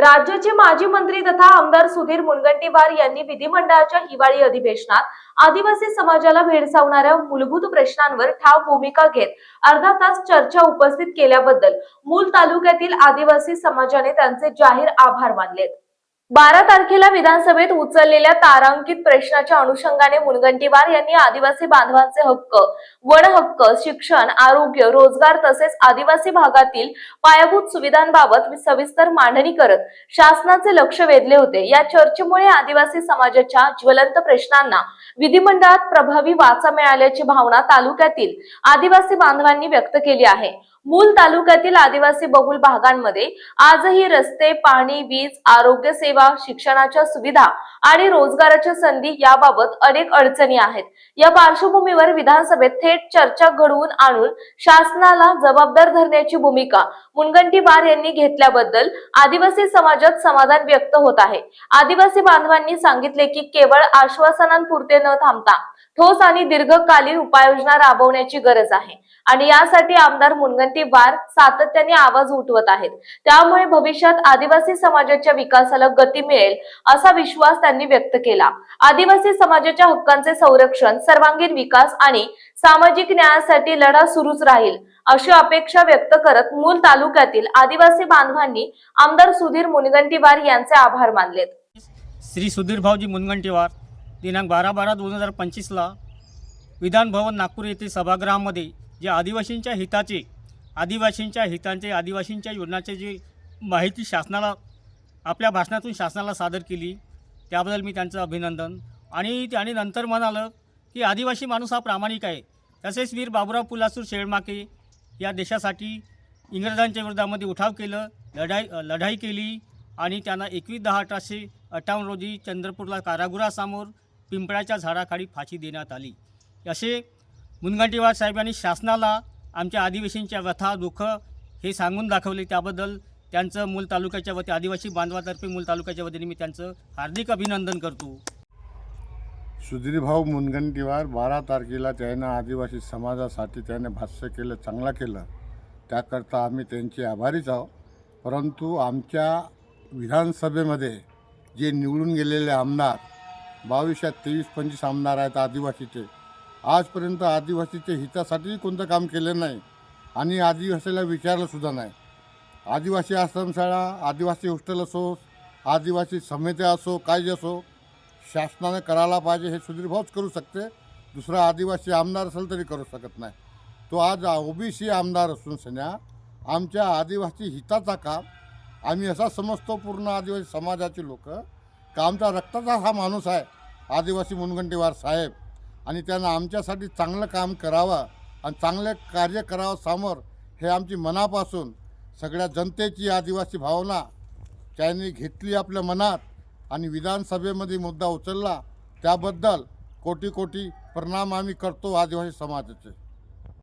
राज्याचे माजी मंत्री तथा आमदार सुधीर मुनगंटीवार यांनी विधिमंडळाच्या हिवाळी अधिवेशनात आदिवासी समाजाला भेडसावणाऱ्या मूलभूत प्रश्नांवर ठाव भूमिका घेत अर्धा तास चर्चा उपस्थित केल्याबद्दल मूल तालुक्यातील आदिवासी समाजाने त्यांचे जाहीर आभार मानलेत. बारा तारखेला विधानसभेत उचललेल्या तारांकित प्रश्नाच्या अनुषंगाने मुनगंटीवार यांनी आदिवासी बांधवांचे हक्क वन हक्क शिक्षण आरोग्य रोजगार तसेच आदिवासी भागातील पायाभूत सुविधांबाबत सविस्तर मांडणी करत शासनाचे लक्ष वेधले होते. या चर्चेमुळे आदिवासी समाजाच्या ज्वलंत प्रश्नांना विधिमंडळात प्रभावी वाचा मिळाल्याची भावना तालुक्यातील आदिवासी बांधवांनी व्यक्त केली आहे. मूल तालुक्यातील आदिवासी बहुल भागांमध्ये आजही रस्ते पाणी वीज आरोग्य सेवा शिक्षणाच्या सुविधा आणि रोजगाराच्या संधी याबाबत अनेक अडचणी आहेत. या पार्श्वभूमीवर विधानसभेत थेट चर्चा घडवून आणून शासनाला जबाबदार धरण्याची भूमिका मुनगंटीवार यांनी घेतल्याबद्दल आदिवासी समाजात समाधान व्यक्त होत आहे. आदिवासी बांधवांनी सांगितले की केवळ आश्वासनांपुरते न थांबता ठोस आणि दीर्घकालीन उपाययोजना राबवण्याची गरज आहे. आणि यासाठी आमदार मुनगंटी मुनगंटीवार सातत्याने आवाज उठवत आहेत. त्यामुळे भविष्यात आदिवासी समाजाच्या विकासाला गती मिळेल असा विश्वास त्यांनी व्यक्त केला. आदिवासी समाजाच्या हक्कांचे संरक्षण सर्वांगीण विकास आणि सामाजिक न्यायासाठी लढा सुरूच राहील अशी अपेक्षा व्यक्त करत मूल तालुक्यातील आदिवासी बांधवांनी आमदार सुधीर मुनगंटीवार यांचे आभार मानलेत. श्री सुधीर भाऊजी मुनगंटीवार दिनांक बारा बारा दोन हजार पंचवीसला विधान भवन नागपूर येथील सभागृहामध्ये जे आदिवासींच्या हिताचे आदिवासींच्या हितांचे आदिवासींच्या योजनाचे जे माहिती शासनाला आपल्या भाषणातून शासनाला सादर केली त्याबद्दल मी त्यांचं अभिनंदन. आणि त्याने नंतर म्हणालं की आदिवासी माणूस हा प्रामाणिक आहे. तसेच वीर बाबुराव पुलासूर शेळमाके या देशासाठी इंग्रजांच्या विरोधामध्ये उठाव केलं लढाई लढाई केली आणि त्यांना एकवीस दहा अठराशे अठ्ठावन्न रोजी चंद्रपूरला कारागृहासमोर पिंपळाच्या झाडाखाली फाशी देण्यात आली. असे मुनगंटीवार साहेबांनी शासनाला आमच्या आदिवासींच्या व्यथा दुःख हे सांगून दाखवले. त्याबद्दल त्यांचं मूल तालुक्याच्या वती आदिवासी बांधवातर्फे मूल तालुक्याच्या वतीने मी त्यांचं हार्दिक अभिनंदन करतो. सुधीरभाऊ मुनगंटीवार बारा तारखेला त्यानं आदिवासी समाजासाठी त्याने भाष्य केलं चांगलं केलं. त्याकरता आम्ही त्यांचे आभारीच आहोत. परंतु आमच्या विधानसभेमध्ये जे निवडून गेलेले आमदार बावीसात तेवीस पंचवीस आमदार आहेत आदिवासीचे आजपर्यंत आदिवासीच्या हितासाठी कोणतं काम केलं नाही आणि आदिवासीला विचारलंसुद्धा नाही. आदिवासी आश्रमशाळा आदिवासी हॉस्टेल असो आदिवासी समित्या असो कायजी असो शासनाने करायला पाहिजे हे सुधीर भाऊच करू शकते. दुसरा आदिवासी आमदार असेल तरी करू शकत नाही. तो आज ओबीसी आमदार असून सन्या आमच्या आदिवासी हिताचा काम आम्ही असा समजतो पूर्ण आदिवासी समाजाचे लोक का आमचा रक्ताचा हा माणूस आहे आदिवासी मुनगंटीवार साहेब. आणि त्यांना आमच्यासाठी चांगलं काम करावं आणि चांगले कार्य करावं समोर हे आमची मनापासून सगळ्या जनतेची आदिवासी भावना त्यांनी घेतली आपल्या मनात आणि विधानसभेमध्ये मुद्दा उचलला. त्याबद्दल कोटी कोटी प्रणाम आम्ही करतो आदिवासी समाजाचे.